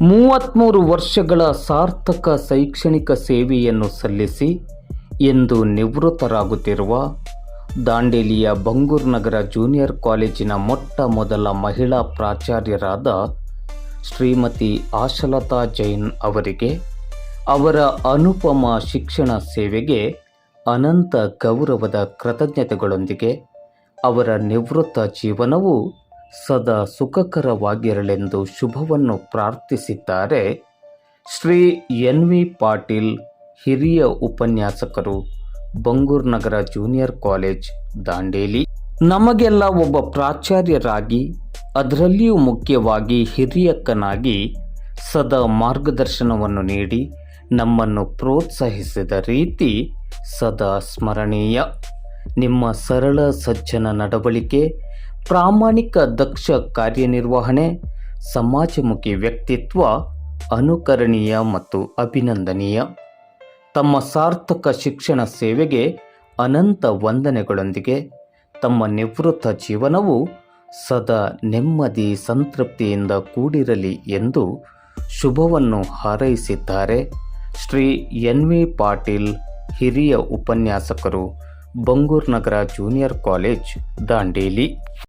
ಮೂವತ್ತ್ಮೂರು ವರ್ಷಗಳ ಸಾರ್ಥಕ ಶೈಕ್ಷಣಿಕ ಸೇವೆಯನ್ನು ಸಲ್ಲಿಸಿ ಎಂದು ನಿವೃತ್ತರಾಗುತ್ತಿರುವ ದಾಂಡೇಲಿಯ ಬಂಗೂರು ನಗರ ಜೂನಿಯರ್ ಕಾಲೇಜಿನ ಮೊಟ್ಟ ಮೊದಲ ಮಹಿಳಾ ಪ್ರಾಚಾರ್ಯರಾದ ಶ್ರೀಮತಿ ಆಶಲತಾ ಜೈನ್ ಅವರಿಗೆ ಅವರ ಅನುಪಮ ಶಿಕ್ಷಣ ಸೇವೆಗೆ ಅನಂತ ಗೌರವದ ಕೃತಜ್ಞತೆಗಳೊಂದಿಗೆ ಅವರ ನಿವೃತ್ತ ಜೀವನವು ಸದಾ ಸುಖಕರವಾಗಿರಲೆಂದು ಶುಭವನ್ನು ಪ್ರಾರ್ಥಿಸಿದ್ದಾರೆ ಶ್ರೀ ಎನ್ ವಿ ಪಾಟೀಲ್ ಹಿರಿಯ ಉಪನ್ಯಾಸಕರು, ಬಂಗೂರು ನಗರ ಜೂನಿಯರ್ ಕಾಲೇಜ್, ದಾಂಡೇಲಿ. ನಮಗೆಲ್ಲ ಒಬ್ಬ ಪ್ರಾಚಾರ್ಯರಾಗಿ, ಅದರಲ್ಲಿಯೂ ಮುಖ್ಯವಾಗಿ ಹಿರಿಯಕ್ಕನಾಗಿ ಸದಾ ಮಾರ್ಗದರ್ಶನವನ್ನು ನೀಡಿ ನಮ್ಮನ್ನು ಪ್ರೋತ್ಸಾಹಿಸಿದ ರೀತಿ ಸದಾ ಸ್ಮರಣೀಯ. ನಿಮ್ಮ ಸರಳ ಸಜ್ಜನ ನಡವಳಿಕೆ ಪ್ರಾಮಾಣಿಕ ದಕ್ಷ ಕಾರ್ಯನಿರ್ವಹಣೆ, ಸಮಾಜಮುಖಿ ವ್ಯಕ್ತಿತ್ವ ಅನುಕರಣೀಯ ಮತ್ತು ಅಭಿನಂದನೀಯ. ತಮ್ಮ ಸಾರ್ಥಕ ಶಿಕ್ಷಣ ಸೇವೆಗೆ ಅನಂತ ವಂದನೆಗಳೊಂದಿಗೆ ತಮ್ಮ ನಿವೃತ್ತ ಜೀವನವು ಸದಾ ನೆಮ್ಮದಿ, ಸಂತೃಪ್ತಿಯಿಂದ ಕೂಡಿರಲಿ ಎಂದು ಶುಭವನ್ನು ಹಾರೈಸಿದ್ದಾರೆ ಶ್ರೀ ಎನ್ ವಿ ಪಾಟೀಲ್, ಹಿರಿಯ ಉಪನ್ಯಾಸಕರು, ಬಂಗೂರು ನಗರ ಜೂನಿಯರ್ ಕಾಲೇಜ್, ದಾಂಡೇಲಿ.